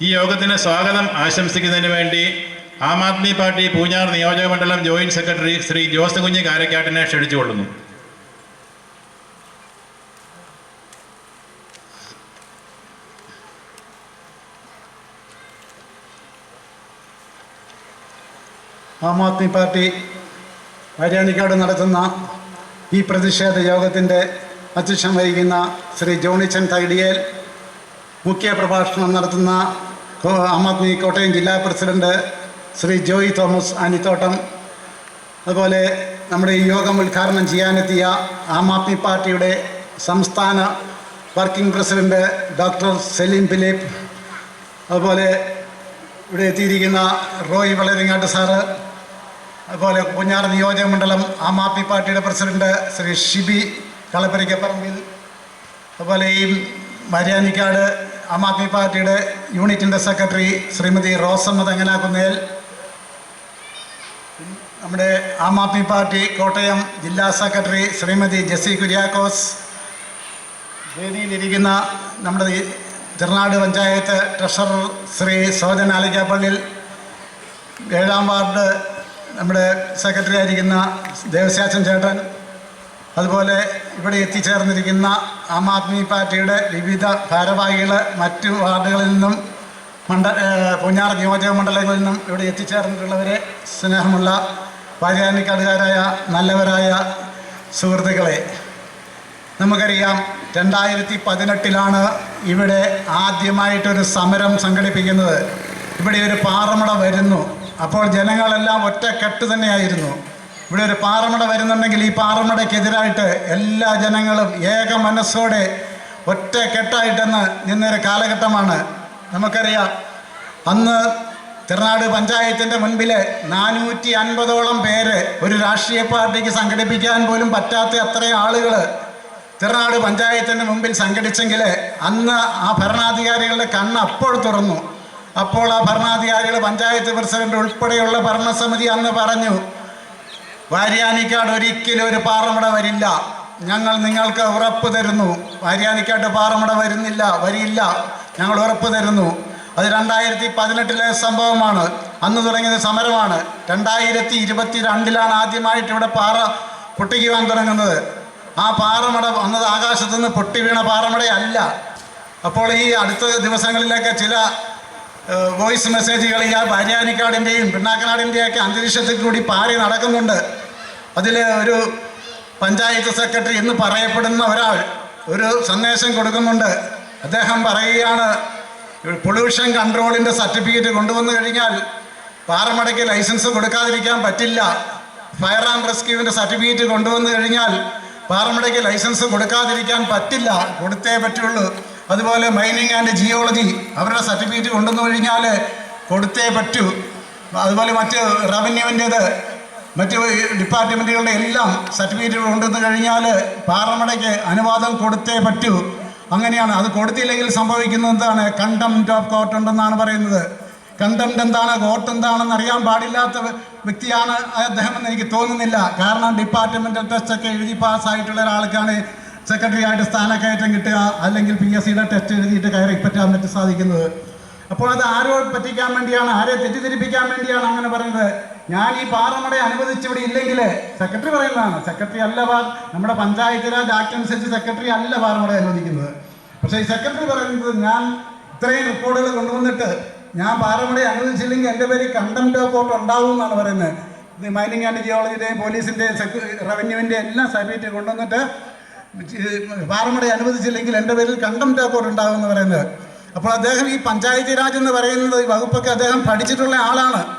ഈ യോഗത്തിന് സ്വാഗതം ആശംസിക്കുന്നതിന് വേണ്ടി ആം ആദ്മി പാർട്ടി പൂഞ്ഞാർ നിയോജക മണ്ഡലം ജോയിന്റ് സെക്രട്ടറി ശ്രീ ജോസ് കുഞ്ഞ് കാരക്കാട്ടിനെ ക്ഷണിച്ചുകൊള്ളുന്നു. ആം ആദ്മി പാർട്ടി ഹരിയാണിക്കാട് നടത്തുന്ന ഈ പ്രതിഷേധ യോഗത്തിന്റെ അധ്യക്ഷം വഹിക്കുന്ന ശ്രീ ജോണിച്ചൻ തൈഡിയേൽ മുഖ്യ പ്രഭാഷണം നടത്തുന്ന ആം ആദ്മി കോട്ടയം ജില്ലാ പ്രസിഡന്റ് ശ്രീ ജോയി തോമസ് ആനിത്തോട്ടം അതുപോലെ നമ്മുടെ ഈ യോഗം ഉദ്ഘാടനം ചെയ്യാനെത്തിയ ആം ആദ്മി പാർട്ടിയുടെ സംസ്ഥാന working president doctor Saleem Philip. അതുപോലെ ഇവിടെ എത്തിയിരിക്കുന്ന റോയ് വളരങ്ങാട്ട് സാറ്. അതുപോലെ പൂഞ്ഞാർ നിയോജക മണ്ഡലം ആം ആദ്മി പാർട്ടിയുടെ പ്രസിഡന്റ് ശ്രീ ഷിബി കളപ്പരിക്കപ്പറമ്പിൽ അതുപോലെ ഈ മര്യാനിക്കാട് ആം ആദ്മി പാർട്ടിയുടെ യൂണിറ്റിന്റെ സെക്രട്ടറി ശ്രീമതി റോസമ്മ തെങ്ങനാക്കുന്നേൽ നമ്മുടെ ആം ആദ്മി പാർട്ടി കോട്ടയം ജില്ലാ സെക്രട്ടറി ശ്രീമതി ജെസി കുര്യാക്കോസ് വേദിയിലിരിക്കുന്ന നമ്മുടെ തിരുനാട് പഞ്ചായത്ത് ട്രഷറർ ശ്രീ സോജൻ ആലിക്കാപ്പള്ളിൽ ഏഴാം വാർഡ് നമ്മുടെ സെക്രട്ടറി ആയിരിക്കുന്ന ദേവസ്യാച്ചൻ ചേട്ടൻ അതുപോലെ ഇവിടെ എത്തിച്ചേർന്നിരിക്കുന്ന ആം ആദ്മി പാർട്ടിയുടെ വിവിധ ഭാരവാഹികൾ മറ്റു വാർഡുകളിൽ നിന്നും മണ്ഡ പൂഞ്ഞാർ നിയോജക മണ്ഡലങ്ങളിൽ നിന്നും ഇവിടെ എത്തിച്ചേർന്നിട്ടുള്ളവരെ സ്നേഹമുള്ള വാര്യാനിക്കാരായ നല്ലവരായ സുഹൃത്തുക്കളെ നമുക്കറിയാം രണ്ടായിരത്തി പതിനെട്ടിലാണ് ഇവിടെ ആദ്യമായിട്ടൊരു സമരം സംഘടിപ്പിക്കുന്നത്. ഇവിടെ ഒരു പാറമട വരുന്നു. അപ്പോൾ ജനങ്ങളെല്ലാം ഒറ്റക്കെട്ട് തന്നെയായിരുന്നു. ഇവിടെ ഒരു പാറമട വരുന്നുണ്ടെങ്കിൽ ഈ പാറമടയ്ക്കെതിരായിട്ട് എല്ലാ ജനങ്ങളും ഏക മനസ്സോടെ ഒറ്റ കെട്ടായിട്ടെന്ന് നിന്നൊരു കാലഘട്ടമാണ്. നമുക്കറിയാം. അന്ന് തിരുനാട് പഞ്ചായത്തിന്റെ മുൻപിൽ നാനൂറ്റി അൻപതോളം പേര് ഒരു രാഷ്ട്രീയ പാർട്ടിക്ക് സംഘടിപ്പിക്കാൻ പോലും പറ്റാത്ത അത്രയും ആളുകൾ തിരുനാട് പഞ്ചായത്തിന്റെ മുമ്പിൽ സംഘടിച്ചെങ്കിൽ അന്ന് ആ ഭരണാധികാരികളുടെ കണ്ണ് അപ്പോൾ തുറന്നു. അപ്പോൾ ആ ഭരണാധികാരികൾ പഞ്ചായത്ത് പ്രസിഡന്റ് ഉൾപ്പെടെയുള്ള ഭരണസമിതി അന്ന് പറഞ്ഞു വാര്യാനിക്കാട് ഒരിക്കലും ഒരു പാറമട വരില്ല. ഞങ്ങൾ നിങ്ങൾക്ക് ഉറപ്പ് തരുന്നു. വാര്യാനിക്കാട്ട് പാറമട വരുന്നില്ല വരിയില്ല. ഞങ്ങൾ ഉറപ്പ് തരുന്നു. അത് രണ്ടായിരത്തി പതിനെട്ടിലെ സംഭവമാണ്. അന്ന് തുടങ്ങിയത് സമരമാണ്. രണ്ടായിരത്തി ഇരുപത്തി രണ്ടിലാണ് ആദ്യമായിട്ട് ഇവിടെ പാറ പൊട്ടിക്കുവാൻ തുടങ്ങുന്നത്. ആ പാറമട വന്നത് ആകാശത്തുനിന്ന് പൊട്ടി വീണ പാറമടയല്ല. അപ്പോൾ ഈ അടുത്ത ദിവസങ്ങളിലൊക്കെ ചില വോയിസ് മെസ്സേജുകൾ ഈ ഭാര്യാനിക്കാടിന്റെയും പിണ്ണാക്കനാടിന്റെയൊക്കെ അന്തരീക്ഷത്തിൽ കൂടി പാറി നടക്കുന്നുണ്ട്. അതിൽ ഒരു പഞ്ചായത്ത് സെക്രട്ടറി എന്ന് പറയപ്പെടുന്ന ഒരാൾ ഒരു സന്ദേശം കൊടുക്കുന്നുണ്ട്. അദ്ദേഹം പറയുകയാണ് പൊള്യൂഷൻ കൺട്രോളിന്റെ സർട്ടിഫിക്കറ്റ് കൊണ്ടുവന്നു കഴിഞ്ഞാൽ പാറമടയ്ക്ക് ലൈസൻസ് കൊടുക്കാതിരിക്കാൻ പറ്റില്ല. ഫയർ ആൻഡ് റെസ്ക്യൂവിന്റെ സർട്ടിഫിക്കറ്റ് കൊണ്ടുവന്നു കഴിഞ്ഞാൽ പാറമടയ്ക്ക് ലൈസൻസ് കൊടുക്കാതിരിക്കാൻ പറ്റില്ല. കൊടുത്തേ പറ്റുള്ളൂ. അതുപോലെ മൈനിങ് ആൻഡ് ജിയോളജി അവരുടെ സർട്ടിഫിക്കറ്റ് കൊണ്ടുവന്നു കഴിഞ്ഞാൽ കൊടുത്തേ പറ്റൂ. അതുപോലെ മറ്റ് റവന്യൂവിന്റേത് മറ്റ് ഡിപ്പാർട്ട്മെന്റുകളുടെ എല്ലാം സർട്ടിഫിക്കറ്റ് കൊണ്ടുവന്നു കഴിഞ്ഞാൽ പാർലമെന്റേക്ക് അനുവാദം കൊടുത്തേ പറ്റൂ. അങ്ങനെയാണ്. അത് കൊടുത്തില്ലെങ്കിൽ സംഭവിക്കുന്നത് എന്താണ്? കണ്ടംപ്റ്റ് ഓഫ് കോർട്ട് ഉണ്ടെന്നാണ് പറയുന്നത്. കണ്ടംപ്റ്റ് എന്താണ്? കോർട്ട് എന്താണെന്ന് അറിയാൻ പാടില്ലാത്ത വ്യക്തിയാണ് അദ്ദേഹം എന്ന് എനിക്ക് തോന്നുന്നില്ല. കാരണം ഡിപ്പാർട്ട്മെന്റൽ ടെസ്റ്റൊക്കെ എഴുതി പാസ്സായിട്ടുള്ള ഒരാൾക്കാണ് സെക്രട്ടറി ആയിട്ട് സ്ഥാനക്കയറ്റം കിട്ടുക അല്ലെങ്കിൽ പി എസ് സിയുടെ ടെസ്റ്റ് എഴുതിയിട്ട് കയറി പറ്റാൻ പറ്റി സാധിക്കുന്നത്. അപ്പോൾ അത് ആരോ പറ്റിക്കാൻ വേണ്ടിയാണ് ആരെ തെറ്റിദ്ധരിപ്പിക്കാൻ വേണ്ടിയാണ് അങ്ങനെ പറയുന്നത്. ഞാൻ ഈ പാറമട അനുവദിച്ചിവിടെ ഇല്ലെങ്കിൽ സെക്രട്ടറി പറയുന്നതാണ്. സെക്രട്ടറി അല്ല പാർ നമ്മുടെ പഞ്ചായത്ത് രാജ് ആക്ട് അനുസരിച്ച് സെക്രട്ടറി അല്ല പാറമട അനുവദിക്കുന്നത്. പക്ഷേ ഈ സെക്രട്ടറി പറയുന്നത് ഞാൻ ഇത്രയും റിപ്പോർട്ടുകൾ കൊണ്ടുവന്നിട്ട് ഞാൻ പാറമട അനുവദിച്ചില്ലെങ്കിൽ എന്റെ പേര് കണ്ടംപ്റ്റ് ഓഫ് കോർട്ട് ഉണ്ടാവും എന്നാണ് പറയുന്നത്. മൈനിങ് ആൻഡ് ജിയോളജിയുടെയും പോലീസിന്റെയും റവന്യൂവിന്റെ എല്ലാം സർട്ടിഫിക്കറ്റ് കൊണ്ടുവന്നിട്ട് പാറമട അനുവദിച്ചില്ലെങ്കിൽ എന്റെ പേരിൽ കണ്ടം റെക്കോർഡ് ഉണ്ടാകുമെന്ന് പറയുന്നത്. അപ്പോൾ അദ്ദേഹം ഈ പഞ്ചായത്തി രാജ് എന്ന് പറയുന്നത് ഈ വകുപ്പൊക്കെ അദ്ദേഹം പഠിച്ചിട്ടുള്ള ആളാണ്.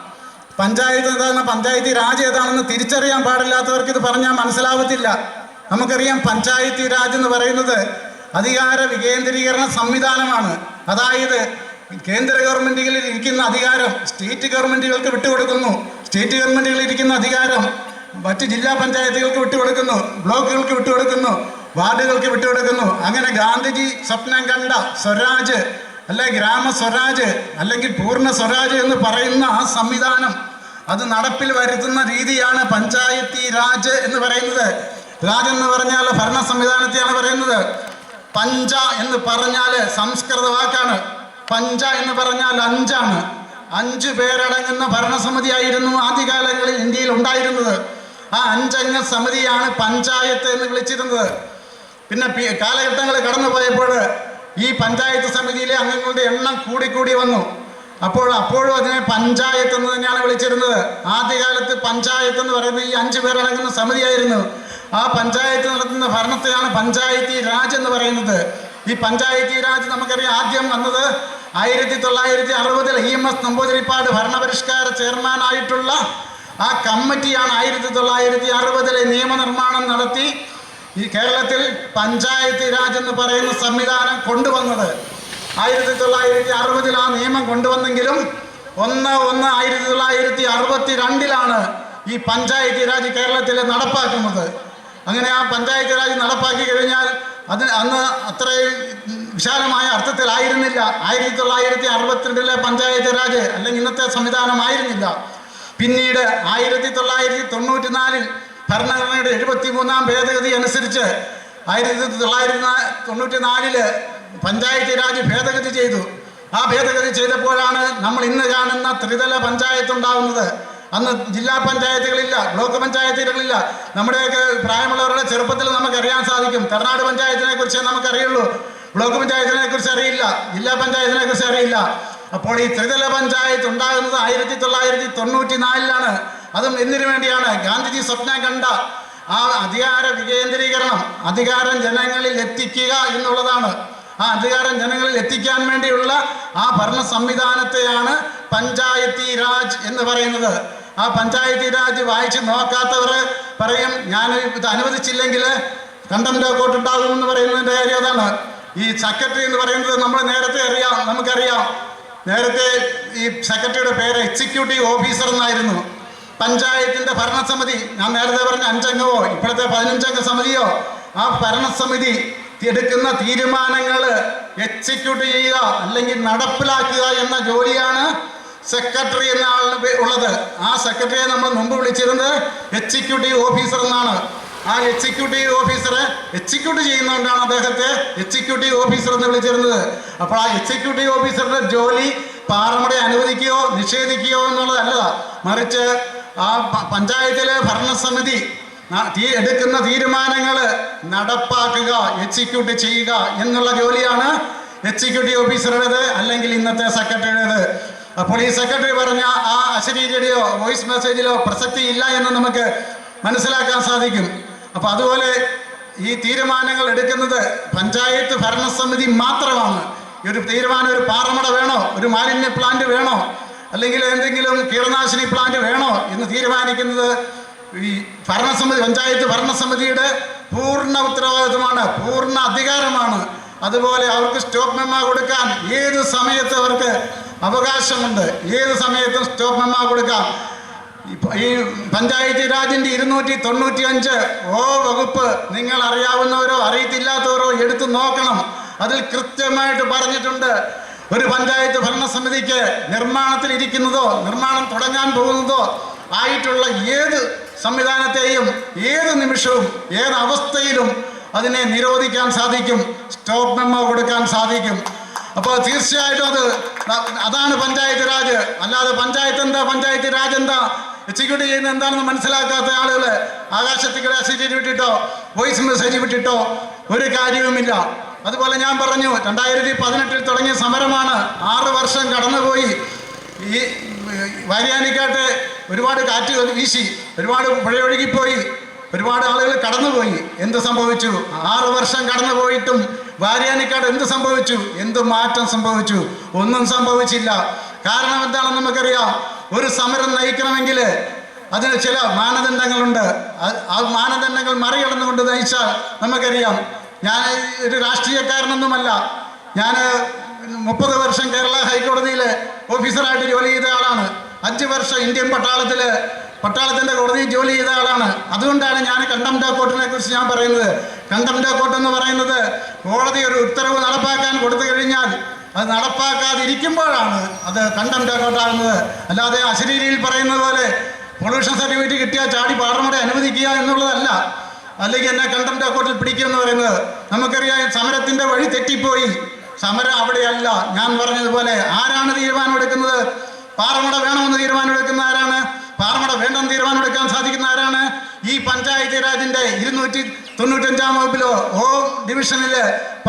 പഞ്ചായത്ത് എന്താണ്? പഞ്ചായത്തി രാജ് ഏതാണെന്ന് തിരിച്ചറിയാൻ പാടില്ലാത്തവർക്ക് ഇത് പറഞ്ഞാൽ മനസ്സിലാവത്തില്ല. നമുക്കറിയാം പഞ്ചായത്തി രാജ് എന്ന് പറയുന്നത് അധികാര വികേന്ദ്രീകരണ സംവിധാനമാണ്. അതായത് കേന്ദ്ര ഗവൺമെന്റുകളിൽ ഇരിക്കുന്ന അധികാരം സ്റ്റേറ്റ് ഗവൺമെന്റുകൾക്ക് വിട്ടുകൊടുക്കുന്നു. സ്റ്റേറ്റ് ഗവൺമെന്റുകളിൽ ഇരിക്കുന്ന അധികാരം മറ്റ് ജില്ലാ പഞ്ചായത്തുകൾക്ക് വിട്ടുകൊടുക്കുന്നു. ബ്ലോക്കുകൾക്ക് വിട്ടുകൊടുക്കുന്നു. വാർഡുകൾക്ക് വിട്ടുകൊടുക്കുന്നു. അങ്ങനെ ഗാന്ധിജി സ്വപ്നം കണ്ട സ്വരാജ് അല്ലെ ഗ്രാമ സ്വരാജ് അല്ലെങ്കിൽ പൂർണ സ്വരാജ് എന്ന് പറയുന്ന ആ സംവിധാനം അത് നടപ്പിൽ വരുത്തുന്ന രീതിയാണ് പഞ്ചായത്തി രാജ് എന്ന് പറയുന്നത്. രാജ് എന്ന് പറഞ്ഞാൽ ഭരണ സംവിധാനത്തെയാണ് പറയുന്നത്. പഞ്ച എന്ന് പറഞ്ഞാൽ സംസ്കൃത വാക്കാണ്. പഞ്ച എന്ന് പറഞ്ഞാൽ അഞ്ചാണ്. അഞ്ച് പേരടങ്ങുന്ന ഭരണസമിതിയായിരുന്നു ആദ്യകാലങ്ങളിൽ ഇന്ത്യയിൽ ഉണ്ടായിരുന്നത്. ആ അഞ്ചംഗ സമിതിയാണ് പഞ്ചായത്ത് എന്ന് വിളിച്ചിരുന്നത്. പിന്നെ കാലഘട്ടങ്ങൾ കടന്നു പോയപ്പോൾ ഈ പഞ്ചായത്ത് സമിതിയിലെ അംഗങ്ങളുടെ എണ്ണം കൂടിക്കൂടി വന്നു. അപ്പോൾ അപ്പോഴും അതിനെ പഞ്ചായത്ത് എന്ന് തന്നെയാണ് വിളിച്ചിരുന്നത്. ആദ്യകാലത്ത് പഞ്ചായത്ത് എന്ന് പറയുന്നത് ഈ അഞ്ചു പേരടങ്ങുന്ന സമിതിയായിരുന്നു. ആ പഞ്ചായത്ത് നടത്തുന്ന ഭരണത്തെയാണ് പഞ്ചായത്തി രാജ് എന്ന് പറയുന്നത്. ഈ പഞ്ചായത്തി രാജ് നമുക്കറിയാം ആദ്യം വന്നത് ആയിരത്തി തൊള്ളായിരത്തി അറുപതിൽ ഇ എം എസ് നമ്പൂതിരിപ്പാട് ഭരണപരിഷ്കാര ചെയർമാനായിട്ടുള്ള ആ കമ്മിറ്റിയാണ് ആയിരത്തി തൊള്ളായിരത്തി അറുപതിലെ നിയമനിർമ്മാണം നടത്തി ഈ കേരളത്തിൽ പഞ്ചായത്ത് രാജ് എന്ന് പറയുന്ന സംവിധാനം കൊണ്ടുവന്നത് ആയിരത്തി തൊള്ളായിരത്തി അറുപതിൽ ആ നിയമം കൊണ്ടുവന്നെങ്കിലും ഒന്ന് ഒന്ന് ആയിരത്തി തൊള്ളായിരത്തി അറുപത്തി രണ്ടിലാണ് ഈ പഞ്ചായത്ത് രാജ് കേരളത്തിൽ നടപ്പാക്കുന്നത്. അങ്ങനെ ആ പഞ്ചായത്ത് രാജ് നടപ്പാക്കി കഴിഞ്ഞാൽ അത് അന്ന് അത്രയും വിശാലമായ അർത്ഥത്തിലായിരുന്നില്ല. ആയിരത്തി തൊള്ളായിരത്തി അറുപത്തിരണ്ടിലെ പഞ്ചായത്ത് രാജ് അല്ലെങ്കിൽ ഇന്നത്തെ സംവിധാനമായിരുന്നില്ല പിന്നീട് ആയിരത്തി തൊള്ളായിരത്തി തൊണ്ണൂറ്റി നാലിൽ ഭരണഘടനയുടെ എഴുപത്തി മൂന്നാം ഭേദഗതി അനുസരിച്ച് ആയിരത്തി തൊള്ളായിരത്തി തൊണ്ണൂറ്റി നാലിൽ പഞ്ചായത്ത് രാജ് ഭേദഗതി ചെയ്തു. ആ ഭേദഗതി ചെയ്തപ്പോഴാണ് നമ്മൾ ഇന്ന് കാണുന്ന ത്രിതല പഞ്ചായത്ത് ഉണ്ടാകുന്നത് അന്ന് ജില്ലാ പഞ്ചായത്തുകളില്ല ബ്ലോക്ക് പഞ്ചായത്തുകളില്ല. നമ്മുടെയൊക്കെ പ്രായമുള്ളവരുടെ ചെറുപ്പത്തിൽ നമുക്ക് അറിയാൻ സാധിക്കും. തമിഴ്നാട് പഞ്ചായത്തിനെ കുറിച്ച് നമുക്കറിയുള്ളൂ. ബ്ലോക്ക് പഞ്ചായത്തിനെ കുറിച്ച് അറിയില്ല ജില്ലാ പഞ്ചായത്തിനെ കുറിച്ച് അറിയില്ല. അപ്പോൾ ഈ ത്രിതല പഞ്ചായത്ത് ഉണ്ടാകുന്നത് ആയിരത്തി തൊള്ളായിരത്തി തൊണ്ണൂറ്റി നാലിലാണ് അതും എന്തിനു വേണ്ടിയാണ്? ഗാന്ധിജി സ്വപ്നം കണ്ട ആ അധികാര വികേന്ദ്രീകരണം അധികാരം ജനങ്ങളിൽ എത്തിക്കുക എന്നുള്ളതാണ്. ആ അധികാരം ജനങ്ങളിൽ എത്തിക്കാൻ വേണ്ടിയുള്ള ആ ഭരണ സംവിധാനത്തെയാണ് പഞ്ചായത്തി രാജ് എന്ന് പറയുന്നത്. ആ പഞ്ചായത്തി രാജ് വായിച്ച് നോക്കാത്തവർ പറയും ഞാൻ ഇത് അനുവദിച്ചില്ലെങ്കിൽ കണ്ടംപ്റ്റ് ഓഫ് എന്ന് പറയുന്നതിന്റെ കാര്യം അതാണ്. ഈ സെക്രട്ടറി എന്ന് പറയുന്നത് നമ്മൾ നേരത്തെ അറിയാം നമുക്കറിയാം. നേരത്തെ ഈ സെക്രട്ടറിയുടെ പേര് എക്സിക്യൂട്ടീവ് ഓഫീസർ എന്നായിരുന്നു. പഞ്ചായത്തിന്റെ ഭരണസമിതി ഞാൻ നേരത്തെ പറഞ്ഞ അഞ്ചംഗമോ ഇപ്പോഴത്തെ പതിനഞ്ചംഗ സമിതിയോ ആ ഭരണസമിതി എടുക്കുന്ന തീരുമാനങ്ങൾ എക്സിക്യൂട്ട് ചെയ്യുക അല്ലെങ്കിൽ നടപ്പിലാക്കുക എന്ന ജോലിയാണ് സെക്രട്ടറി എന്ന ആളിന് ഉള്ളത്. ആ സെക്രട്ടറിയെ നമ്മൾ മുമ്പ് വിളിച്ചിരുന്നത് എക്സിക്യൂട്ടീവ് ഓഫീസർ എന്നാണ്. ആ എക്സിക്യൂട്ടീവ് ഓഫീസറെ എക്സിക്യൂട്ട് ചെയ്യുന്നതുകൊണ്ടാണ് അദ്ദേഹത്തെ എക്സിക്യൂട്ടീവ് ഓഫീസർ എന്ന് വിളിച്ചിരുന്നത്. അപ്പോൾ ആ എക്സിക്യൂട്ടീവ് ഓഫീസറുടെ ജോലി പാർമടെ അനുവദിക്കുകയോ നിഷേധിക്കുകയോ എന്നുള്ളതല്ല. മറിച്ച് ആ പഞ്ചായത്തിലെ ഭരണസമിതി എടുക്കുന്ന തീരുമാനങ്ങൾ നടപ്പാക്കുക എക്സിക്യൂട്ട് ചെയ്യുക എന്നുള്ള ജോലിയാണ് എക്സിക്യൂട്ടീവ് ഓഫീസറുടേത് അല്ലെങ്കിൽ ഇന്നത്തെ സെക്രട്ടറിയുടേത് അപ്പോൾ ഈ സെക്രട്ടറി പറഞ്ഞ ആ അശരീരിയുടെയോ വോയിസ് മെസ്സേജിലോ പ്രസക്തി ഇല്ല എന്ന് നമുക്ക് മനസ്സിലാക്കാൻ സാധിക്കും. അപ്പോൾ അതുപോലെ ഈ തീരുമാനങ്ങൾ എടുക്കുന്നത് പഞ്ചായത്ത് ഭരണസമിതി മാത്രമാണ്. ഈ ഒരു തീരുമാനം ഒരു പാറമട വേണോ? ഒരു മാലിന്യ പ്ലാന്റ് വേണോ? അല്ലെങ്കിൽ എന്തെങ്കിലും കീടനാശിനി പ്ലാന്റ് വേണോ എന്ന് തീരുമാനിക്കുന്നത് ഈ ഭരണസമിതി പഞ്ചായത്ത് ഭരണസമിതിയുടെ പൂർണ ഉത്തരവാദിത്വമാണ് പൂർണ അധികാരമാണ്. അതുപോലെ അവർക്ക് സ്റ്റോക്ക് മെമ്മ കൊടുക്കാൻ ഏത് സമയത്ത് അവർക്ക് അവകാശമുണ്ട്? ഏത് സമയത്തും സ്റ്റോക്ക് മെമ്മ കൊടുക്കാം. ഈ പഞ്ചായത്ത് രാജിന്റെ ഇരുന്നൂറ്റി തൊണ്ണൂറ്റി അഞ്ച് ഓ വകുപ്പ് നിങ്ങൾ അറിയാവുന്നവരോ അറിയത്തില്ലാത്തവരോ എടുത്തു നോക്കണം. അതിൽ കൃത്യമായിട്ട് പറഞ്ഞിട്ടുണ്ട്. ഒരു പഞ്ചായത്ത് ഭരണസമിതിക്ക് നിർമ്മാണത്തിൽ ഇരിക്കുന്നതോ നിർമ്മാണം തുടങ്ങാൻ പോകുന്നതോ ആയിട്ടുള്ള ഏത് സംവിധാനത്തെയും ഏത് നിമിഷവും ഏത് അവസ്ഥയിലും അതിനെ നിരോധിക്കാൻ സാധിക്കും സ്റ്റോപ്പ് മെമ്മോ കൊടുക്കാൻ സാധിക്കും. അപ്പോൾ തീർച്ചയായിട്ടും അത് അതാണ് പഞ്ചായത്ത് രാജ്. അല്ലാതെ പഞ്ചായത്ത് എന്താ പഞ്ചായത്ത് രാജ് എന്താ? എക്സിക്യൂട്ട് ചെയ്യുന്ന എന്താണെന്ന് മനസ്സിലാക്കാത്ത ആളുകൾ ആകാശത്തിക്കടെ മെസ്സേജ് വിട്ടിട്ടോ വോയിസ് മെസ്സേജ് വിട്ടിട്ടോ ഒരു കാര്യവുമില്ല. അതുപോലെ ഞാൻ പറഞ്ഞു രണ്ടായിരത്തി പതിനെട്ടിൽ തുടങ്ങിയ സമരമാണ് ആറ് വർഷം കടന്നുപോയി. ഈ വാര്യാനിക്കാട്ട് ഒരുപാട് കാറ്റ് വീശി ഒരുപാട് പുഴയൊഴുകിപ്പോയി ഒരുപാട് ആളുകൾ കടന്നുപോയി. എന്ത് സംഭവിച്ചു? ആറ് വർഷം കടന്നുപോയിട്ടും വാര്യാനിക്കാട് എന്ത് സംഭവിച്ചു? എന്ത് മാറ്റം സംഭവിച്ചു? ഒന്നും സംഭവിച്ചില്ല. കാരണം എന്താണെന്ന് നമുക്കറിയാം ഒരു സമരം നയിക്കണമെങ്കിൽ അതിന് ചില മാനദണ്ഡങ്ങളുണ്ട്. ആ മാനദണ്ഡങ്ങൾ മറികടന്നുകൊണ്ട് നയിച്ചാൽ നമുക്കറിയാം ഞാൻ ഒരു രാഷ്ട്രീയക്കാരനൊന്നുമല്ല. ഞാൻ മുപ്പത് വർഷം കേരള ഹൈക്കോടതിയിലെ ഓഫീസറായിട്ട് ജോലി ചെയ്ത ആളാണ്. അഞ്ച് വർഷം ഇന്ത്യൻ പട്ടാളത്തിൽ പട്ടാളത്തിന്റെ കോടതിയിൽ ജോലി ചെയ്ത ആളാണ്. അതുകൊണ്ടാണ് ഞാൻ കണ്ടംഡ കോർട്ടിനെ കുറിച്ച് ഞാൻ പറയുന്നത്. കണ്ടംഡ കോർട്ട് എന്ന് പറയുന്നത് കോടതി ഒരു ഉത്തരവ് നടപ്പാക്കാൻ കൊടുത്തു കഴിഞ്ഞാൽ അത് നടപ്പാക്കാതിരിക്കുമ്പോഴാണ് അത് കണ്ടംഡ കോർട്ടാകുന്നത് അല്ലാതെ അശരീരിയിൽ പറയുന്നത് പോലെ പൊള്യൂഷൻ സർട്ടിഫിക്കറ്റ് കിട്ടിയാൽ ചാടി പാർലമെന്റ് അനുവദിക്കുക എന്നുള്ളതല്ല. അല്ലെങ്കിൽ എന്നെ കണ്ടംപ്റ്റ് ഓഫ് പിടിക്കുക എന്ന് പറയുന്നത്. നമുക്കറിയാം സമരത്തിന്റെ വഴി തെറ്റിപ്പോയി. സമരം അവിടെയല്ല. ഞാൻ പറഞ്ഞതുപോലെ ആരാണ് തീരുമാനമെടുക്കുന്നത് പാറമട വേണമെന്ന് തീരുമാനമെടുക്കുന്ന ആരാണ്? പാറമട വേണ്ടെന്ന് തീരുമാനമെടുക്കാൻ സാധിക്കുന്ന ആരാണ്? ഈ പഞ്ചായത്ത് രാജിന്റെ ഇരുന്നൂറ്റി തൊണ്ണൂറ്റഞ്ചാം വകുപ്പിലോ ഓ ഡിവിഷനിൽ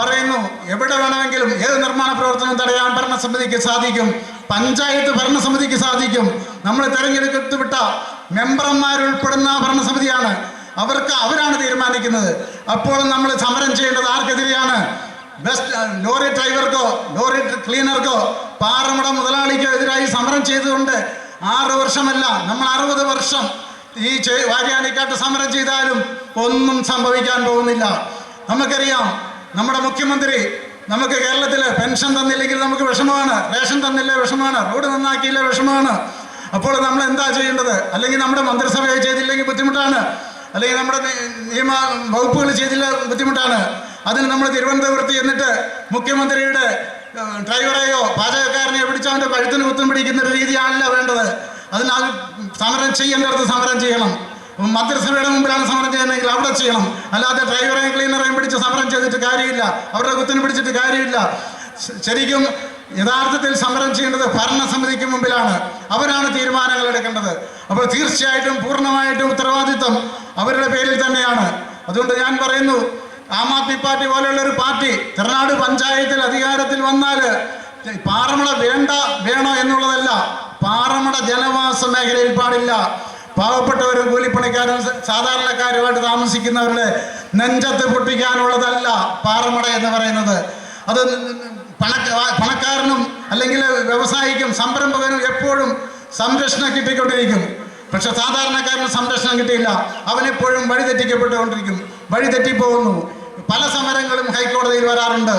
പറയുന്നു എവിടെ വേണമെങ്കിലും ഏത് നിർമ്മാണ പ്രവർത്തനം തടയാൻ ഭരണസമിതിക്ക് സാധിക്കും. പഞ്ചായത്ത് ഭരണസമിതിക്ക് സാധിക്കും. നമ്മൾ തെരഞ്ഞെടുക്കത്ത് വിട്ട മെമ്പർമാരുൾപ്പെടുന്ന ഭരണസമിതിയാണ്. അവർക്ക് അവരാണ് തീരുമാനിക്കുന്നത്. അപ്പോൾ നമ്മൾ സമരം ചെയ്യേണ്ടത് ആർക്കെതിരെയാണ്? ബെസ്റ്റ് ലോറി ഡ്രൈവർക്കോ ലോറി ക്ലീനർക്കോ പാറമട മുതലാളിക്കോ എതിരായി സമരം ചെയ്തുകൊണ്ട് ആറ് വർഷമല്ല നമ്മൾ അറുപത് വർഷം ഈ വാര്യാനിക്കാട്ട് സമരം ചെയ്താലും ഒന്നും സംഭവിക്കാൻ പോകുന്നില്ല. നമുക്കറിയാം നമ്മുടെ മുഖ്യമന്ത്രി നമുക്ക് കേരളത്തിൽ പെൻഷൻ തന്നില്ലെങ്കിൽ നമുക്ക് വിഷമമാണ് റേഷൻ തന്നില്ലേ വിഷമമാണ് റോഡ് നന്നാക്കിയില്ലേ വിഷമമാണ്. അപ്പോൾ നമ്മൾ എന്താ ചെയ്യേണ്ടത്? അല്ലെങ്കിൽ നമ്മുടെ മന്ത്രിസഭയെ ചെയ്തില്ലെങ്കിൽ ബുദ്ധിമുട്ടാണ്. അല്ലെങ്കിൽ നമ്മുടെ നിയമ വകുപ്പുകൾ ചെയ്തില്ല ബുദ്ധിമുട്ടാണ്. അതിന് നമ്മൾ തിരുവനന്തപുരത്ത് എന്നിട്ട് മുഖ്യമന്ത്രിയുടെ ഡ്രൈവറെയോ പാചകക്കാരനെയോ പിടിച്ചവന്റെ കഴുത്തിന് കുത്തും പിടിക്കുന്ന ഒരു രീതിയാണല്ല വേണ്ടത്. അതിനാൽ സമരം ചെയ്യേണ്ടടുത്ത് സമരം ചെയ്യണം. മന്ത്രിസഭയുടെ മുമ്പിലാണ് സമരം ചെയ്യുന്നതെങ്കിൽ അവിടെ ചെയ്യണം. അല്ലാതെ ഡ്രൈവറെയും ക്ലീനറെയും പിടിച്ച് സമരം ചെയ്തിട്ട് കാര്യമില്ല. അവരുടെ കുത്തിന് പിടിച്ചിട്ട് കാര്യമില്ല. ശരിക്കും യഥാർത്ഥത്തിൽ സമരം ചെയ്യേണ്ടത് ഭരണസമിതിക്ക് മുമ്പിലാണ്. അവരാണ് തീരുമാനങ്ങൾ എടുക്കേണ്ടത്. അപ്പോൾ തീർച്ചയായിട്ടും പൂർണമായിട്ടും ഉത്തരവാദിത്വം അവരുടെ പേരിൽ തന്നെയാണ്. അതുകൊണ്ട് ഞാൻ പറയുന്നു ആം ആദ്മി പാർട്ടി പോലെയുള്ള ഒരു പാർട്ടി തിരനാട് പഞ്ചായത്തിൽ അധികാരത്തിൽ വന്നാൽ പാറമട വേണ്ട വേണോ എന്നുള്ളതല്ല പാറമട ജനവാസ മേഖലയിൽ പാടില്ല. പാവപ്പെട്ടവരും കൂലിപ്പണിക്കാരും സാധാരണക്കാരുമായിട്ട് താമസിക്കുന്നവരുടെ നെഞ്ചത്ത് പൊട്ടിക്കാനുള്ളതല്ല പാറമട എന്ന് പറയുന്നത്. അത് പണക്ക പണക്കാരനും അല്ലെങ്കിൽ വ്യവസായിക്കും സംരംഭകനും എപ്പോഴും സംരക്ഷണം കിട്ടിക്കൊണ്ടിരിക്കും. പക്ഷെ സാധാരണക്കാരന് സംരക്ഷണം കിട്ടിയില്ല. അവനെപ്പോഴും വഴിതെറ്റിക്കപ്പെട്ടുകൊണ്ടിരിക്കും വഴിതെറ്റിപ്പോകുന്നു പല സമരങ്ങളും ഹൈക്കോടതിയിൽ വരാറുണ്ട്.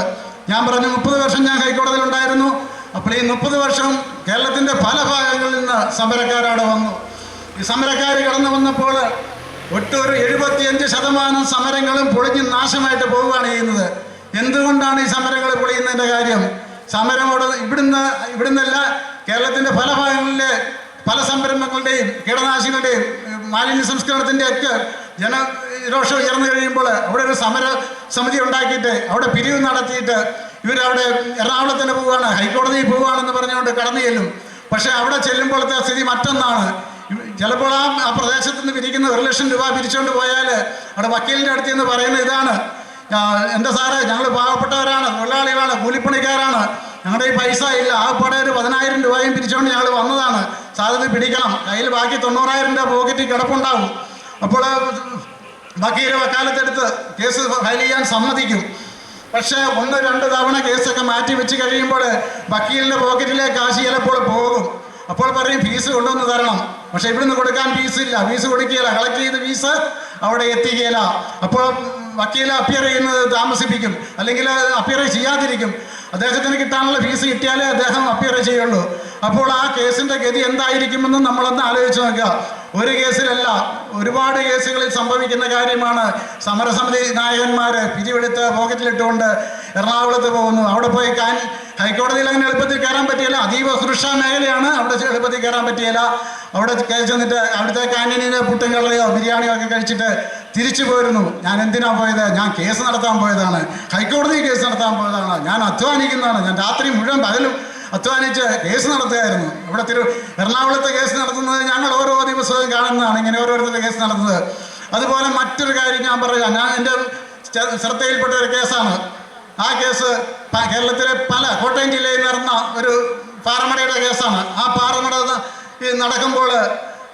ഞാൻ പറഞ്ഞു മുപ്പത് വർഷം ഞാൻ ഹൈക്കോടതിയിൽ ഉണ്ടായിരുന്നു. അപ്പോൾ ഈ മുപ്പത് വർഷം കേരളത്തിന്റെ പല ഭാഗങ്ങളിൽ നിന്ന് സമരക്കാരവിടെ വന്നു. ഈ സമരക്കാർ കടന്നു വന്നപ്പോൾ ഒട്ടൊരു എഴുപത്തിയഞ്ച് ശതമാനം സമരങ്ങളും പൊളിഞ്ഞ് നാശമായിട്ട് പോവുകയാണ് ചെയ്യുന്നത്. എന്തുകൊണ്ടാണ് ഈ സമരങ്ങൾ പൊളിയുന്നതിന്റെ കാര്യം? സമരം ഇവിടുന്ന് ഇവിടുന്നല്ല കേരളത്തിന്റെ പല ഭാഗങ്ങളിലെ പല സംരംഭങ്ങളുടെയും കീടനാശികളുടെയും മാലിന്യ സംസ്കരണത്തിന്റെ ഒക്കെ ജന രോഷം ഉയർന്നു കഴിയുമ്പോൾ അവിടെ ഒരു സമര സമിതി ഉണ്ടാക്കിയിട്ട് അവിടെ പിരിവ് നടത്തിയിട്ട് ഇവരവിടെ എറണാകുളത്തിന് പോവുകയാണ് ഹൈക്കോടതിയിൽ പോവുകയാണെന്ന് പറഞ്ഞുകൊണ്ട് കടന്നു ചെല്ലും. പക്ഷേ അവിടെ ചെല്ലുമ്പോഴത്തെ സ്ഥിതി മറ്റൊന്നാണ്. ചിലപ്പോൾ ആ പ്രദേശത്ത് നിന്ന് പിരിക്കുന്ന ഒരു ലക്ഷം രൂപ പിരിച്ചുകൊണ്ട് പോയാൽ അവിടെ വക്കീലിന്റെ അടുത്ത് നിന്ന് പറയുന്ന ഇതാണ്. എന്റെ സാറേ? ഞങ്ങൾ പാവപ്പെട്ടവരാണ് തൊഴിലാളികളാണ് കൂലിപ്പണിക്കാരാണ്. ഞങ്ങളുടെ ഈ പൈസ ഇല്ല. ആ പട ഒരു പതിനായിരം രൂപയും പിരിച്ചുകൊണ്ട് ഞങ്ങൾ വന്നതാണ്. സാധനം പിടിക്കണം. കയ്യിൽ ബാക്കി തൊണ്ണൂറായിരം രൂപ പോക്കറ്റിൽ കിടപ്പുണ്ടാവും. അപ്പോൾ വക്കീൽ വക്കാലത്തെടുത്ത് കേസ് ഫയൽ ചെയ്യാൻ സമ്മതിക്കും. പക്ഷേ ഒന്ന് രണ്ട് തവണ കേസൊക്കെ മാറ്റി വെച്ച് കഴിയുമ്പോൾ വക്കീലിന്റെ പോക്കറ്റിലെ കാശ് ചിലപ്പോൾ പോകും. അപ്പോൾ പറയും ഫീസ് കൊണ്ടുവന്ന് തരണം. പക്ഷേ ഇവിടുന്ന് കൊടുക്കാൻ ഫീസ് ഇല്ല. ഫീസ് കൊടുക്കുകയില്ല. കളക്ട് ചെയ്ത് ഫീസ് അവിടെ എത്തിക്കുകയില്ല. അപ്പോൾ വക്കീൽ അപ്പിയർ ചെയ്യുന്നത് താമസിപ്പിക്കും. അല്ലെങ്കിൽ അപ്പിയർ ചെയ്യാതിരിക്കും. അദ്ദേഹത്തിന് കിട്ടാനുള്ള ഫീസ് കിട്ടിയാലേ അദ്ദേഹം അപ്പിയർ ചെയ്യുള്ളൂ. അപ്പോൾ ആ കേസിന്റെ ഗതി എന്തായിരിക്കുമെന്ന് നമ്മളൊന്ന് ആലോചിച്ച് നോക്കുക. ഒരു കേസിലല്ല ഒരുപാട് കേസുകളിൽ സംഭവിക്കുന്ന കാര്യമാണ്. സമരസമിതി നായകന്മാർ പിരിവെടുത്ത് പോക്കറ്റിലിട്ടുകൊണ്ട് എറണാകുളത്ത് പോകുന്നു. അവിടെ പോയി കാൻ ഹൈക്കോടതിയിൽ അങ്ങനെ എളുപ്പത്തിൽ കയറാൻ പറ്റിയില്ല. അതീവ സുരക്ഷാ മേഖലയാണ് അവിടെ എളുപ്പത്തിൽ കയറാൻ പറ്റിയില്ല. അവിടെ ചെന്നിട്ട് അവിടുത്തെ കാന്റീനിൽ പുട്ടും കള്ളയോ ബിരിയാണിയോ ഒക്കെ കഴിച്ചിട്ട് തിരിച്ചു പോരുന്നു ഞാൻ എന്തിനാ പോയത്? ഞാൻ കേസ് നടത്താൻ പോയതാണ്. ഹൈക്കോടതി കേസ് നടത്താൻ പോയതാണ്. ഞാൻ അധ്വാനിക്കുന്നതാണ്. ഞാൻ രാത്രി മുഴുവൻ പകലും അധ്വാനിച്ച് കേസ് നടത്തുകയായിരുന്നു. ഇവിടെ തിരു എറണാകുളത്തെ കേസ് നടത്തുന്നത് ഞങ്ങൾ ഓരോ ദിവസവും കാണുന്നതാണ്. ഇങ്ങനെ ഓരോരുത്തരുടെ കേസ് നടത്തുന്നത്. അതുപോലെ മറ്റൊരു കാര്യം ഞാൻ പറയാം ഞാൻ എന്റെ ശ്രദ്ധയിൽപ്പെട്ട ഒരു കേസാണ്. ആ കേസ് കേരളത്തിലെ പല കോട്ടയം ജില്ലയിൽ നടന്ന ഒരു പാറമടയുടെ കേസാണ്. ആ പാറമട നടക്കുമ്പോൾ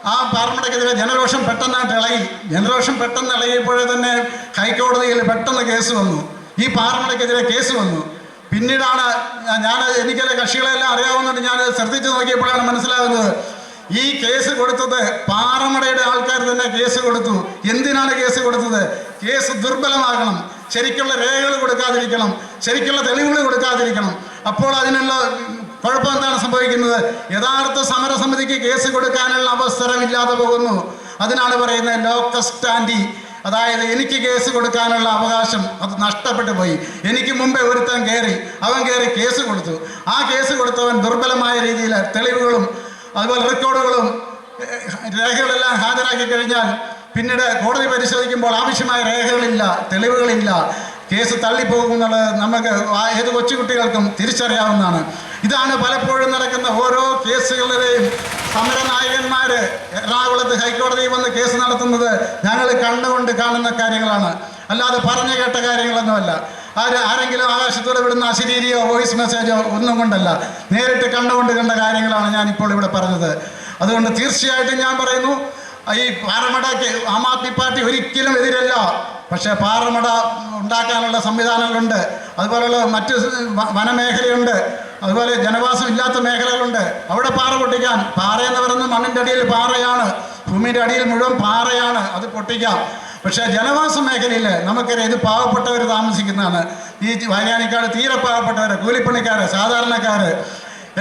ആ പാറമടയ്ക്കെതിരെ ജനരോഷം പെട്ടെന്നായിട്ട് ഇളകി ജനരോഷം പെട്ടെന്ന് ഇളകിയപ്പോഴേ തന്നെ ഹൈക്കോടതിയിൽ പെട്ടെന്ന് കേസ് വന്നു. ഈ പാറമടയ്ക്കെതിരെ കേസ് വന്നു. പിന്നീടാണ് ഞാൻ എനിക്കല്ല കക്ഷികളെല്ലാം അറിയാവുന്നതുകൊണ്ട് ഞാൻ ശ്രദ്ധിച്ചു നോക്കിയപ്പോഴാണ് മനസ്സിലാകുന്നത്. ഈ കേസ് കൊടുത്തത് പാറമടയുടെ ആൾക്കാർ തന്നെ കേസ് കൊടുത്തു. എന്തിനാണ് കേസ് കൊടുത്തത്? കേസ് ദുർബലമാകണം. ശരിക്കുള്ള രേഖകൾ കൊടുക്കാതിരിക്കണം. ശരിക്കുള്ള തെളിവുകൾ കൊടുക്കാതിരിക്കണം. അപ്പോൾ അതിനുള്ള കുഴപ്പം എന്താണ് സംഭവിക്കുന്നത്? യഥാർത്ഥ സമരസമിതിക്ക് കേസ് കൊടുക്കാനുള്ള അവസരമില്ലാതെ പോകുന്നു. അതിനാണ് പറയുന്നത് ലോക്ക സ്റ്റാൻഡി. അതായത് എനിക്ക് കേസ് കൊടുക്കാനുള്ള അവകാശം അത് നഷ്ടപ്പെട്ടു പോയി. എനിക്ക് മുമ്പേ ഒരുത്തൻ കയറി അവൻ കയറി കേസ് കൊടുത്തു. ആ കേസ് കൊടുത്തവൻ ദുർബലമായ രീതിയിൽ തെളിവുകളും അതുപോലെ റെക്കോർഡുകളും രേഖകളെല്ലാം ഹാജരാക്കി കഴിഞ്ഞാൽ പിന്നീട് കോടതി പരിശോധിക്കുമ്പോൾ ആവശ്യമായ രേഖകളില്ല തെളിവുകളില്ല. കേസ് തള്ളിപ്പോകും എന്നുള്ളത് നമുക്ക് ഏത് കൊച്ചുകുട്ടികൾക്കും തിരിച്ചറിയാവുന്നതാണ്. ഇതാണ് പലപ്പോഴും നടക്കുന്ന ഓരോ കേസുകളുടെയും സമരനായകന്മാർ എറണാകുളത്ത് ഹൈക്കോടതിയിൽ വന്ന് കേസ് നടത്തുന്നത് ഞങ്ങൾ കണ്ടുകൊണ്ട് കാണുന്ന കാര്യങ്ങളാണ്. അല്ലാതെ പറഞ്ഞു കേട്ട കാര്യങ്ങളൊന്നുമല്ല. ആര് ആരെങ്കിലും ആകാശത്തോടെ വിടുന്ന അശരീരിയോ വോയിസ് മെസ്സേജോ ഒന്നും കൊണ്ടല്ല. നേരിട്ട് കണ്ടുകൊണ്ട് കണ്ട കാര്യങ്ങളാണ് ഞാൻ ഇപ്പോൾ ഇവിടെ പറഞ്ഞത്. അതുകൊണ്ട് തീർച്ചയായിട്ടും ഞാൻ പറയുന്നു ഈ പാറമടയ്ക്ക് ആം ആദ്മി പാർട്ടി ഒരിക്കലും എതിരല്ല. പക്ഷേ പാറമട ഉണ്ടാക്കാനുള്ള സംവിധാനങ്ങളുണ്ട്. അതുപോലെയുള്ള മറ്റ് വനമേഖലയുണ്ട്. അതുപോലെ ജനവാസം ഇല്ലാത്ത മേഖലകളുണ്ട്. അവിടെ പാറ പൊട്ടിക്കാൻ പാറ എന്ന് പറയുന്നത് മണ്ണിന്റെ അടിയിൽ പാറയാണ്. ഭൂമിയുടെ അടിയിൽ മുഴുവൻ പാറയാണ്. അത് പൊട്ടിക്കാം. പക്ഷേ ജനവാസ മേഖലയിൽ നമുക്കറിയാം ഇത് പാവപ്പെട്ടവർ താമസിക്കുന്നതാണ്. ഈ വൈകാനിക്കാട് തീരെ പാവപ്പെട്ടവർ കൂലിപ്പണിക്കാർ സാധാരണക്കാർ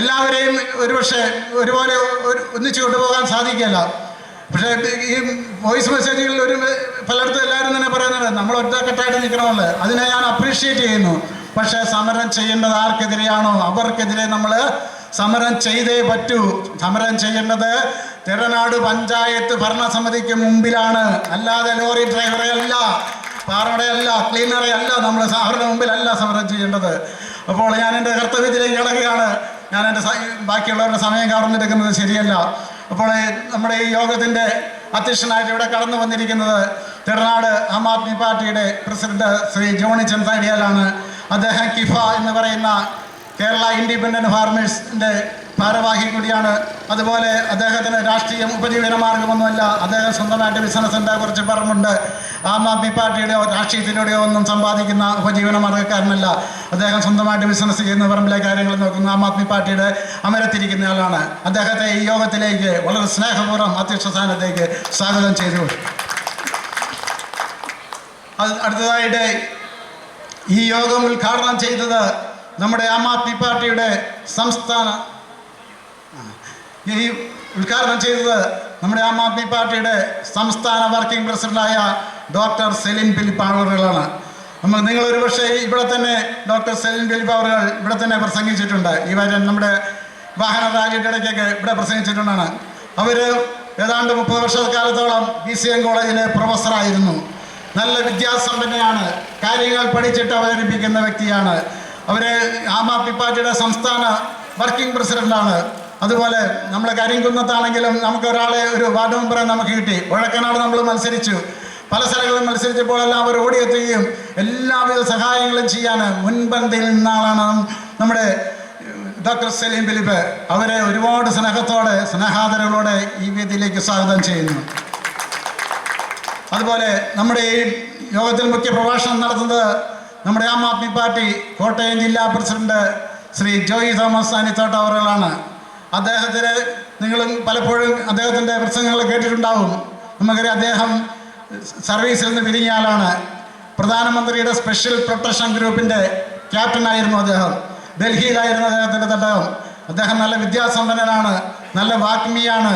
എല്ലാവരെയും ഒരുപക്ഷെ ഒരുപോലെ ഒരു ഒന്നിച്ചു കൊണ്ടുപോകാൻ സാധിക്കില്ല പക്ഷേ ഈ വോയിസ് മെസ്സേജുകളിൽ ഒരു പലയിടത്തും എല്ലാവരും തന്നെ പറയുന്നത് നമ്മൾ ഒറ്റക്കെട്ടായിട്ട് നിൽക്കണമല്ലോ? അതിനെ ഞാൻ അപ്രീഷിയേറ്റ് ചെയ്യുന്നു. പക്ഷേ സമരം ചെയ്യേണ്ടത് ആർക്കെതിരെയാണോ? അവർക്കെതിരെ നമ്മൾ സമരം ചെയ്തേ പറ്റൂ. സമരം ചെയ്യേണ്ടത് തിരനാട് പഞ്ചായത്ത് ഭരണസമിതിക്ക് മുമ്പിലാണ്. അല്ലാതെ ലോറി ഡ്രൈവറെ അല്ല പാറയുടെ അല്ല ക്ലീനറെ അല്ല നമ്മൾ അവരുടെ മുമ്പിലല്ല സമരം ചെയ്യേണ്ടത്. അപ്പോൾ ഞാൻ എന്റെ കർത്തവ്യത്തിലേക്ക് കിടക്കുകയാണ് ഞാൻ എന്റെ ബാക്കിയുള്ളവരുടെ സമയം കവർന്നെടുക്കുന്നത് ശരിയല്ല. അപ്പോൾ നമ്മുടെ ഈ യോഗത്തിന്റെ അധ്യക്ഷനായിട്ട് ഇവിടെ കടന്നു വന്നിരിക്കുന്നത് തിരുനാട് ആം ആദ്മി പാർട്ടിയുടെ പ്രസിഡന്റ് ശ്രീ ജോണി ചന്ദ്രടിയാലാണ് അദ്ദേഹം കിഫ എന്ന് പറയുന്ന കേരള ഇൻഡിപെൻഡന്റ് ഫാർമേഴ്സിന്റെ ഭാരവാഹി കൂടിയാണ്. അതുപോലെ അദ്ദേഹത്തിന് രാഷ്ട്രീയം ഉപജീവന മാർഗമൊന്നുമല്ല. അദ്ദേഹം സ്വന്തമായിട്ട് ബിസിനസ്സിന്റെ കുറച്ച് പറമ്പുണ്ട്. ആം ആദ്മി പാർട്ടിയുടെയോ രാഷ്ട്രീയത്തിലൂടെയോ ഒന്നും സമ്പാദിക്കുന്ന ഉപജീവന മാർഗക്കാരനല്ല അദ്ദേഹം സ്വന്തമായിട്ട് ബിസിനസ് ചെയ്യുന്ന പറമ്പിലെ കാര്യങ്ങൾ നോക്കുന്ന. ആം ആദ്മി പാർട്ടിയുടെ അമരത്തിരിക്കുന്ന ആളാണ്. അദ്ദേഹത്തെ ഈ യോഗത്തിലേക്ക് വളരെ സ്നേഹപൂർവം അധ്യക്ഷ സ്ഥാനത്തേക്ക് സ്വാഗതം ചെയ്തു. അടുത്തതായിട്ട് ഈ യോഗം ഉദ്ഘാടനം ചെയ്തത് നമ്മുടെ ആം ആദ്മി പാർട്ടിയുടെ സംസ്ഥാന ഈ ഉദ്ഘാടനം ചെയ്തത് നമ്മുടെ ആം ആദ്മി പാർട്ടിയുടെ സംസ്ഥാന വർക്കിംഗ് പ്രസിഡന്റായ ഡോക്ടർ സെലിൻ ഫിലിപ്പ് അവറുകളാണ് നമ്മൾ നിങ്ങൾ ഒരുപക്ഷെ ഇവിടെ തന്നെ ഡോക്ടർ സെലിൻ ഫിലിപ്പ് അവർ ഇവിടെ തന്നെ പ്രസംഗിച്ചിട്ടുണ്ട്. ഈ വരെ നമ്മുടെ വാഹന റാലിയുടെ ഇടയ്ക്കൊക്കെ ഇവിടെ പ്രസംഗിച്ചിട്ടുണ്ടാണ്. അവർ ഏതാണ്ട് മുപ്പത് വർഷക്കാലത്തോളം ബി സി എം കോളേജിലെ പ്രൊഫസറായിരുന്നു. നല്ല വിദ്യാസമ്പന്നയാണ്. കാര്യങ്ങൾ പഠിച്ചിട്ട് അവതരിപ്പിക്കുന്ന വ്യക്തിയാണ്. അവർ ആം ആദ്മി പാർട്ടിയുടെ സംസ്ഥാന വർക്കിംഗ് പ്രസിഡന്റാണ്. അതുപോലെ നമ്മളെ കരിങ്കുന്നത്താണെങ്കിലും നമുക്ക് ഒരാളെ ഒരു വാർഡ് മെമ്പറെ നമുക്ക് കിട്ടി. ഒഴക്കനാട് നമ്മൾ മത്സരിച്ചു. പല സ്ഥലങ്ങളിലും മത്സരിച്ചപ്പോഴെല്ലാം അവർ ഓടിയെത്തുകയും എല്ലാവിധ സഹായങ്ങളും ചെയ്യാൻ മുൻപന്തിയിൽ നിന്നാളാണ് നമ്മുടെ ഡോക്ടർ സലീം ഫിലിപ്പ്. അവരെ ഒരുപാട് സ്നേഹത്തോടെ സ്നേഹാദരങ്ങളോടെ ഈ വേദിയിലേക്ക് സ്വാഗതം ചെയ്യുന്നു. അതുപോലെ നമ്മുടെ ഈ യോഗത്തിൽ മുഖ്യ പ്രഭാഷണം നടത്തുന്നത് നമ്മുടെ ആം ആദ്മി പാർട്ടി കോട്ടയം ജില്ലാ പ്രസിഡന്റ് ശ്രീ ജോയി തോമസ് അനിത്തോട്ട അവറുകളാണ്. അദ്ദേഹത്തിന് നിങ്ങളും പലപ്പോഴും അദ്ദേഹത്തിന്റെ പ്രസംഗങ്ങൾ കേട്ടിട്ടുണ്ടാവും. നമുക്കറിയാം അദ്ദേഹം സർവീസിൽ നിന്ന് പിരിഞ്ഞയാളാണ് പ്രധാനമന്ത്രിയുടെ സ്പെഷ്യൽ പ്രൊട്ടക്ഷൻ ഗ്രൂപ്പിന്റെ ക്യാപ്റ്റനായിരുന്നു അദ്ദേഹം. ഡൽഹിയിലായിരുന്നു അദ്ദേഹത്തിന്റെ തട്ടകം അദ്ദേഹം നല്ല വിദ്യാസമ്പന്നനാണ് നല്ല വാഗ്മിയാണ്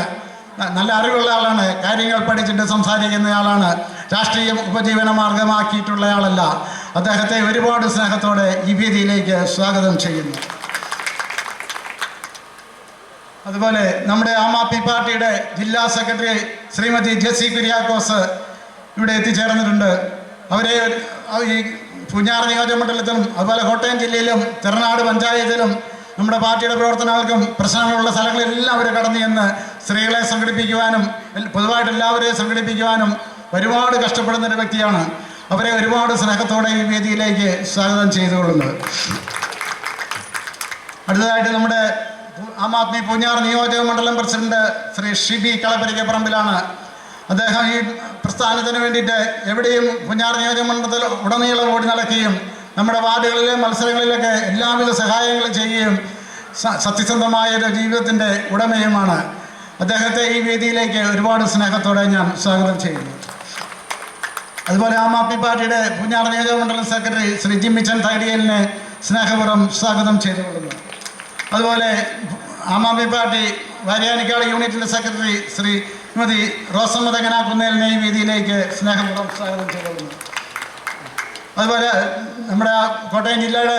നല്ല അറിവുള്ള ആളാണ് കാര്യങ്ങൾ പഠിച്ചിട്ട് സംസാരിക്കുന്നയാളാണ് രാഷ്ട്രീയം ഉപജീവന മാർഗമാക്കിയിട്ടുള്ളയാളല്ല അദ്ദേഹത്തെ ഒരുപാട് സ്നേഹത്തോടെ ഈ വേദിയിലേക്ക് സ്വാഗതം ചെയ്യുന്നു. അതുപോലെ നമ്മുടെ ആം ആദ്മി പാർട്ടിയുടെ ജില്ലാ സെക്രട്ടറി ശ്രീമതി ജെസി കുര്യാക്കോസ് ഇവിടെ എത്തിച്ചേർന്നിട്ടുണ്ട്. അവരെ ഈ ആ ഈ മണ്ഡലത്തിലും അതുപോലെ കോട്ടയം ജില്ലയിലും തിരുനാട് പഞ്ചായത്തിലും നമ്മുടെ പാർട്ടിയുടെ പ്രവർത്തനങ്ങൾക്കും പ്രശ്നങ്ങളുള്ള സ്ഥലങ്ങളിലെല്ലാം അവർ കടന്നു ചെന്ന് സ്ത്രീകളെ സംഘടിപ്പിക്കുവാനും പൊതുവായിട്ട് എല്ലാവരെയും സംഘടിപ്പിക്കുവാനും ഒരുപാട് കഷ്ടപ്പെടുന്ന ഒരു വ്യക്തിയാണ്. അവരെ ഒരുപാട് സ്നേഹത്തോടെ ഈ വേദിയിലേക്ക് സ്വാഗതം ചെയ്തുകൊള്ളുന്നത്. അടുത്തതായിട്ട് നമ്മുടെ ആം ആദ്മി പൂഞ്ഞാർ നിയോജക മണ്ഡലം പ്രസിഡന്റ് ശ്രീ ഷിബി കളപ്പരിക്കപ്പറമ്പിലാണ് അദ്ദേഹം ഈ പ്രസ്ഥാനത്തിന് വേണ്ടിയിട്ട് എവിടെയും കുഞ്ഞാർ നിയോജകമണ്ഡലത്തിൽ ഉടനീളം ഓടി നടക്കുകയും നമ്മുടെ വാർഡുകളിലെ മത്സരങ്ങളിലൊക്കെ എല്ലാവിധ സഹായങ്ങളും ചെയ്യുകയും സത്യസന്ധമായ ഒരു ജീവിതത്തിന്റെ ഉടമയുമാണ്. അദ്ദേഹത്തെ ഈ വേദിയിലേക്ക് ഒരുപാട് സ്നേഹത്തോടെ ഞാൻ സ്വാഗതം ചെയ്യുന്നു. അതുപോലെ ആം ആദ്മി പാർട്ടിയുടെ പൂഞ്ഞാർ നിയോജകമണ്ഡലം സെക്രട്ടറി ശ്രീ ജിമ്മിച്ചൻ തൈഡിയലിനെ സ്നേഹപൂർവം സ്വാഗതം ചെയ്തുകൊള്ളുന്നു. അതുപോലെ ആം ആദ്മി പാർട്ടി വാര്യാനിക്കാട് യൂണിറ്റിന്റെ സെക്രട്ടറി ശ്രീ ശ്രീമതി റോസമ്മ തെങ്ങനാക്കുന്നേലിനെ ഈ വേദിയിലേക്ക് സ്നേഹപൂർവം സ്വാഗതം ചെയ്തുകൊള്ളുന്നു. അതുപോലെ നമ്മുടെ കോട്ടയം ജില്ലയുടെ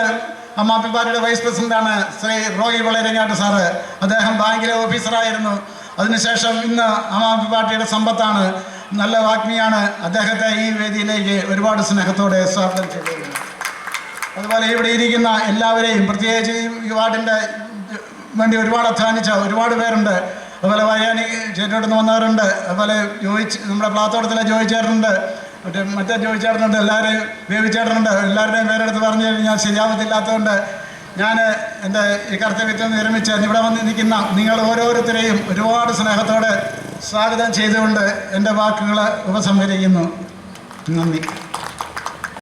അമ്മാപ്പിപ്പാരുടെ വൈസ് പ്രസിഡന്റാണ് ശ്രീ റോയി വളരങ്ങാട്ട് സാറ്. അദ്ദേഹം ബാങ്കിലെ ഓഫീസറായിരുന്നു. അതിനുശേഷം ഇന്ന് അമാപ്പി പാർട്ടിയുടെ സമ്പത്താണ്. നല്ല വാഗ്മിയാണ് അദ്ദേഹത്തെ ഈ വേദിയിലേക്ക് ഒരുപാട് സ്നേഹത്തോടെ സ്വാഗതം ചെയ്തിരുന്നു അതുപോലെ ഇവിടെ ഇരിക്കുന്ന എല്ലാവരെയും പ്രത്യേകിച്ച് ഈ വാർഡിന്റെ വേണ്ടി ഒരുപാട് അധ്വാനിച്ച ഒരുപാട് പേരുണ്ട്. അതുപോലെ വയാനി ചേട്ടോട്ട് നിന്ന് വന്നവരുണ്ട്. അതുപോലെ ജോയിച്ച് നമ്മുടെ പ്ലാത്തോട്ടത്തിലെ ജോയിച്ചേട്ടനുണ്ട്. മറ്റേ മറ്റേ ജോയിച്ചേട്ടനുണ്ട്. എല്ലാവരെയും വേവിച്ചേട്ടനുണ്ട്. എല്ലാവരുടെയും പേരെടുത്ത് പറഞ്ഞു കഴിഞ്ഞാൽ ശരിയാവത്തില്ലാത്തതുകൊണ്ട് ഞാൻ എന്റെ ഈ കർത്തവ്യത്തിൽ നിന്ന് വിരമിച്ച് ഇവിടെ വന്ന് നിൽക്കുന്ന നിങ്ങൾ ഓരോരുത്തരെയും ഒരുപാട് സ്നേഹത്തോടെ സ്വാഗതം ചെയ്തുകൊണ്ട് എന്റെ വാക്കുകൾ ഉപസംഹരിക്കുന്നു. നന്ദി.